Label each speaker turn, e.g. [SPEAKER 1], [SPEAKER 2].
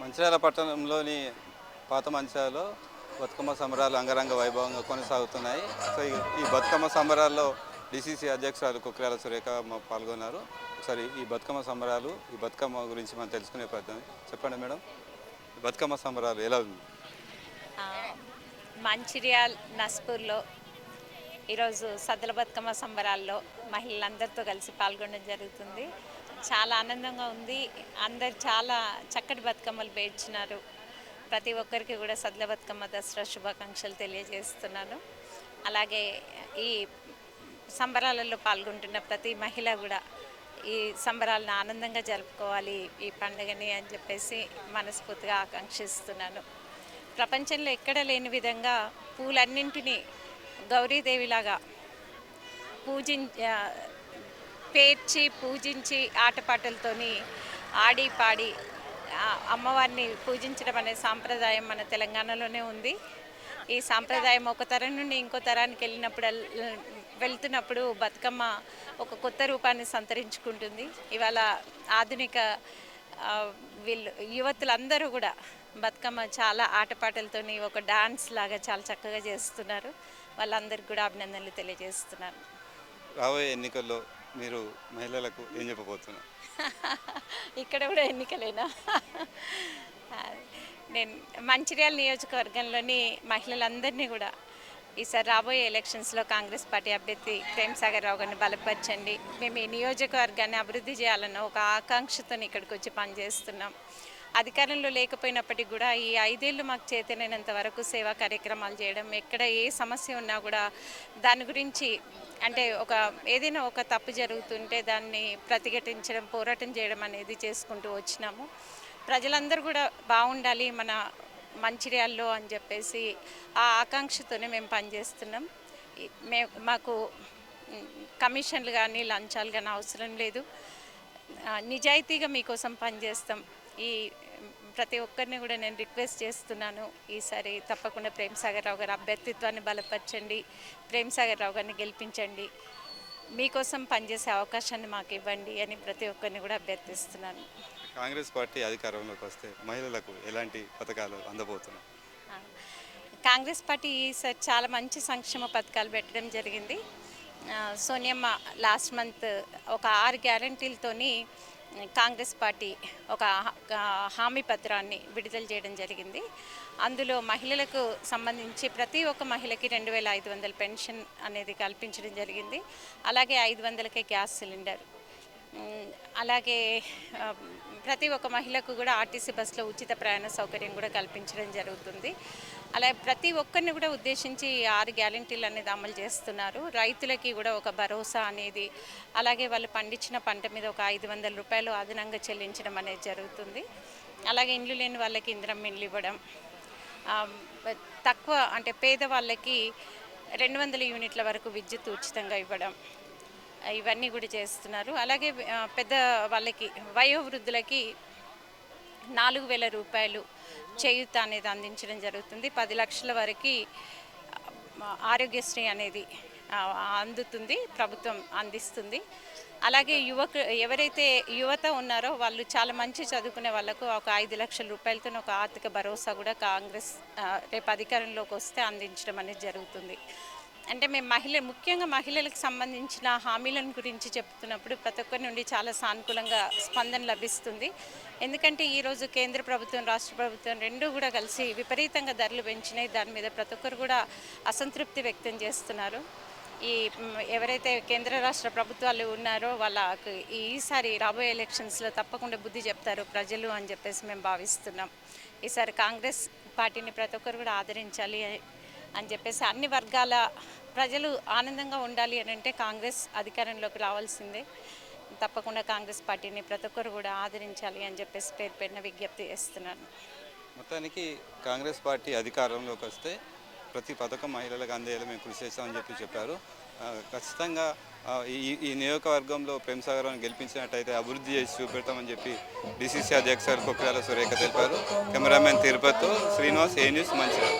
[SPEAKER 1] మంచిర్యాల పట్టణంలోని పాత మంచిర్యాలలో బతుకమ్మ సంబరాలు అంగరంగ వైభవంగా కొనసాగుతున్నాయి. సో ఈ- బతుకమ్మ సంబరాల్లో డిసిసి అధ్యక్షురాలు కుక్రాల సురేఖ పాల్గొన్నారు. ఒకసారి ఈ బతుకమ్మ సంబరాలు ఈ బతుకమ్మ గురించి మనం తెలుసుకునే ప్రయత్నం చెప్పండి మేడం. ఈ బతుకమ్మ సంబరాలు ఎలా ఉంది?
[SPEAKER 2] మంచిర్యాల్ నస్పూర్లో ఈరోజు సద్దుల బతుకమ్మ సంబరాల్లో మహిళలందరితో కలిసి పాల్గొనడం జరుగుతుంది. చాలా ఆనందంగా ఉంది. అందరు చాలా చక్కటి బతుకమ్మలు పేర్చినారు. ప్రతి ఒక్కరికి కూడా సద్ల బతుకమ్మ దసరా శుభాకాంక్షలు తెలియజేస్తున్నాను. అలాగే ఈ సంబరాలలో పాల్గొంటున్న ప్రతి మహిళ కూడా ఈ సంబరాలను ఆనందంగా జరుపుకోవాలి ఈ పండుగని అని చెప్పేసి మనస్ఫూర్తిగా ఆకాంక్షిస్తున్నాను. ప్రపంచంలో ఎక్కడ లేని విధంగా పూలన్నింటినీ గౌరీదేవిలాగా పూజించ పేర్చి పూజించి ఆటపాటలతోని ఆడి పాడి అమ్మవారిని పూజించడం అనే సాంప్రదాయం మన తెలంగాణలోనే ఉంది. ఈ సాంప్రదాయం ఒక తరం నుండి ఇంకో తరానికి వెళ్ళినప్పుడు వెళ్తున్నప్పుడు బతుకమ్మ ఒక కొత్త రూపాన్ని సంతరించుకుంటుంది. ఇవాళ ఆధునిక వీళ్ళు యువతులందరూ కూడా బతుకమ్మ చాలా ఆటపాటలతోని ఒక డాన్స్ లాగా చాలా చక్కగా చేస్తున్నారు. వాళ్ళందరికీ కూడా అభినందనలు తెలియజేస్తున్నాను.
[SPEAKER 1] రాబోయే ఎన్నికల్లో మీరు మహిళలకు ఏం చెప్పబోతున్నారు?
[SPEAKER 2] ఇక్కడ కూడా ఎన్నికలేనా? నేను మంచిర్యాల నియోజకవర్గంలోని మహిళలందరినీ కూడా ఈసారి రాబోయే ఎలక్షన్స్లో కాంగ్రెస్ పార్టీ అభ్యర్థి ప్రేమ్ సాగర్ రావు గారిని బలపరచండి. మేము ఈ నియోజకవర్గాన్ని అభివృద్ధి చేయాలన్న ఒక ఆకాంక్షతో ఇక్కడికి వచ్చి పనిచేస్తున్నాం. అధికారంలో లేకపోయినప్పటికీ కూడా ఈ ఐదేళ్ళు మాకు చేతనైనంత వరకు సేవా కార్యక్రమాలు చేయడం ఎక్కడ ఏ సమస్య ఉన్నా కూడా దాని గురించి అంటే ఒక ఏదైనా ఒక తప్పు జరుగుతుంటే దాన్ని ప్రతిఘటించడం పోరాటం చేయడం అనేది చేసుకుంటూ వచ్చినాము. ప్రజలందరూ కూడా బాగుండాలి మన మంచిర్యాల్లో అని చెప్పేసి ఆ ఆకాంక్షతోనే మేము పనిచేస్తున్నాం. మే మాకు కమిషన్లు కానీ లంచాలు కానీ అవసరం లేదు. నిజాయితీగా మీకోసం పనిచేస్తాం. ఈ ప్రతి ఒక్కరిని కూడా నేను రిక్వెస్ట్ చేస్తున్నాను. ఈసారి తప్పకుండా ప్రేమ్ సాగర్ రావు గారి అభ్యర్థిత్వాన్ని బలపరచండి. ప్రేమ్ సాగర్ రావు గారిని గెలిపించండి. మీకోసం పనిచేసే అవకాశాన్ని మాకు ఇవ్వండి అని ప్రతి ఒక్కరిని కూడా అభ్యర్థిస్తున్నాను.
[SPEAKER 1] కాంగ్రెస్ పార్టీ అధికారంలోకి వస్తే మహిళలకు ఎలాంటి పథకాలు అందబోతున్నాయి?
[SPEAKER 2] కాంగ్రెస్ పార్టీ ఈసారి చాలా మంచి సంక్షేమ పథకాలు పెట్టడం జరిగింది. సోనియమ్మ లాస్ట్ మంత్ ఒక ఆరు గ్యారంటీలతోని కాంగ్రెస్ పార్టీ ఒక హామీ పత్రాన్ని విడుదల చేయడం జరిగింది. అందులో మహిళలకు సంబంధించి ప్రతి ఒక్క మహిళకి రెండు వేల ఐదు వందల పెన్షన్ అనేది కల్పించడం జరిగింది. అలాగే ఐదు వందలకే గ్యాస్ సిలిండర్ అలాగే ప్రతి ఒక్క మహిళకు కూడా ఆర్టీసీ బస్సులో ఉచిత ప్రయాణ సౌకర్యం కూడా కల్పించడం జరుగుతుంది. అలాగే ప్రతి ఒక్కరిని కూడా ఉద్దేశించి ఆరు గ్యారంటీలు అనేది అమలు చేస్తున్నారు. రైతులకి కూడా ఒక భరోసా అనేది అలాగే వాళ్ళు పండించిన పంట మీద ఒక ఐదు వందల రూపాయలు అదనంగా చెల్లించడం అనేది జరుగుతుంది. అలాగే ఇండ్లు లేని వాళ్ళకి ఇంద్రం ఇండ్లు ఇవ్వడం తక్కువ అంటే పేదవాళ్ళకి రెండు వందల యూనిట్ల వరకు విద్యుత్ ఉచితంగా ఇవ్వడం ఇవన్నీ కూడా చేస్తున్నారు. అలాగే పెద్ద వాళ్ళకి వయోవృద్ధులకి నాలుగు వేల రూపాయలు చేయూత అనేది అందించడం జరుగుతుంది. పది లక్షల వరకు ఆరోగ్యశ్రీ అనేది అందుతుంది ప్రభుత్వం అందిస్తుంది. అలాగే యువకు ఎవరైతే యువత ఉన్నారో వాళ్ళు చాలా మంచి చదువుకునే వాళ్ళకు ఒక ఐదు లక్షల రూపాయలతో ఒక ఆర్థిక భరోసా కూడా కాంగ్రెస్ రేపు అధికారంలోకి వస్తే అందించడం అనేది జరుగుతుంది. అంటే మేము మహిళ ముఖ్యంగా మహిళలకు సంబంధించిన హామీలను గురించి చెప్తున్నప్పుడు ప్రతి ఒక్కరి నుండి చాలా సానుకూలంగా స్పందన లభిస్తుంది. ఎందుకంటే ఈరోజు కేంద్ర ప్రభుత్వం రాష్ట్ర ప్రభుత్వం రెండూ కూడా కలిసి విపరీతంగా ధరలు పెంచినాయి. దాని మీద ప్రతి ఒక్కరు కూడా అసంతృప్తి వ్యక్తం చేస్తున్నారు. ఈ ఎవరైతే కేంద్ర రాష్ట్ర ప్రభుత్వాలు ఉన్నారో వాళ్ళకు ఈసారి రాబోయే ఎలక్షన్స్లో తప్పకుండా బుద్ధి చెప్తారు ప్రజలు అని చెప్పేసి మేము భావిస్తున్నాం. ఈసారి కాంగ్రెస్ పార్టీని ప్రతి ఒక్కరు కూడా ఆదరించాలి అని చెప్పేసి అన్ని వర్గాల ప్రజలు ఆనందంగా ఉండాలి అని అంటే కాంగ్రెస్ అధికారంలోకి రావాల్సిందే. తప్పకుండా కాంగ్రెస్ పార్టీని ప్రతి ఒక్కరు కూడా ఆదరించాలి అని చెప్పేసి పేరు పెట్టిన విజ్ఞప్తి చేస్తున్నాను.
[SPEAKER 1] మొత్తానికి కాంగ్రెస్ పార్టీ అధికారంలోకి వస్తే ప్రతి పథకం మహిళలకు అందేలా మేము కృషి చేస్తామని చెప్పి చెప్పారు. ఖచ్చితంగా ఈ ఈ నియోజకవర్గంలో ప్రేమ్ గెలిపించినట్టయితే అభివృద్ధి చేసి చూపెడతామని చెప్పి డిసిసి అధ్యక్షులు కొక్రాల సురేఖ తెలిపారు. కెమెరామెన్ తిరుపతితో శ్రీనివాస్ ఏ న్యూస్ మంచిర్యాల.